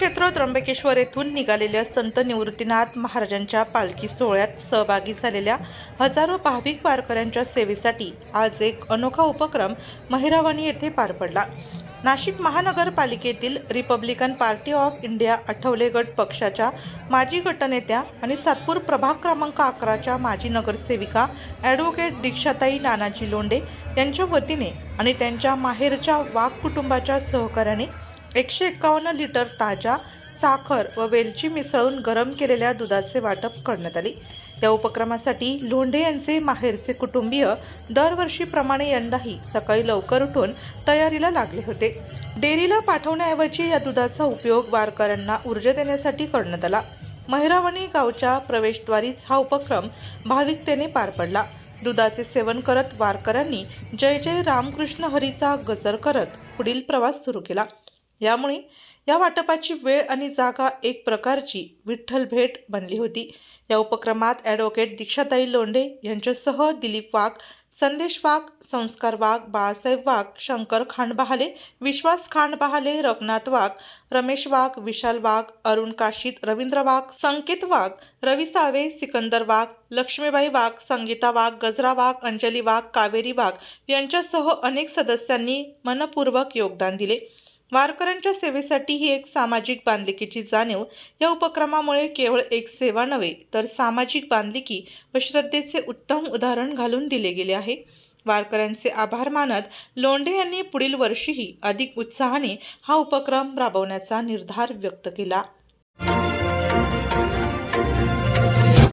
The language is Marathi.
क्षेत्र त्र्यंबकेश्वर येथून निघालेल्या संत निवृत्तीनाथ महाराजांच्या पालखी सोहळ्यात सहभागी झालेल्या हजारो भाविक वारकऱ्यांच्या सेवेसाठी आज एक अनोखा उपक्रम महिरावणी येथे पार पडला. नाशिक महानगरपालिकेतील Republican Party of India Athawale गट पक्षाच्या माजी गटनेत्या आणि सातपूर प्रभाग क्रमांक अकराच्या माजी नगरसेविका ॲडव्होकेट दीक्षाताई नानाजी लोंडे यांच्या वतीने आणि त्यांच्या माहेरच्या वाघ कुटुंबाच्या सहकार्याने एकशे एक्कावन्न लिटर ताजा साखर व वेलची मिसळून गरम केलेल्या दुधाचे वाटप करण्यात आले. या उपक्रमासाठी लोंढे यांचे माहेरचे कुटुंबीय दरवर्षीप्रमाणे यंदाही सकाळी लवकर उठून तयारीला लागले होते. डेअरीला पाठवण्याऐवजी या दुधाचा उपयोग वारकऱ्यांना ऊर्जा देण्यासाठी करण्यात आला. महिरावणी गावच्या प्रवेशद्वारीच हा उपक्रम भाविकतेने पार पडला. दुधाचे सेवन करत वारकऱ्यांनी जय जय रामकृष्ण हरीचा गजर करत पुढील प्रवास सुरू केला. यामुळे या वाटपाची वेळ आणि जागा एक प्रकारची विठ्ठल भेट बनली होती. या उपक्रमात ॲडव्होकेट दीक्षाताई लोंढे यांच्यासह दिलीप वाघ संदेश वाघ संस्कार वाघ बाळासाहेब वाघ शंकर खांडबहाले विश्वास खांडबहाले रघुनाथ वाघ रमेश वाघ विशाल वाघ अरुण काशीत रवींद्र वाघ संकेत वाघ रवी साळवे सिकंदर वाघ लक्ष्मीबाई वाघ संगीता वाघ गजरा वाघ अंजली वाघ कावेरी वाघ यांच्यासह अनेक सदस्यांनी मनपूर्वक योगदान दिले. वारकऱ्यांच्या सेवेसाठी ही एक सामाजिक बांधिलकीची जाणीव. या उपक्रमामुळे केवळ एक सेवा नव्हे तर सामाजिक बांधिलकी व श्रद्धेचे उत्तम उदाहरण घालून दिले गेले आहे. वारकऱ्यांचे आभार मानत लोंढे यांनी पुढील वर्षीही अधिक उत्साहाने हा उपक्रम राबवण्याचा निर्धार व्यक्त केला.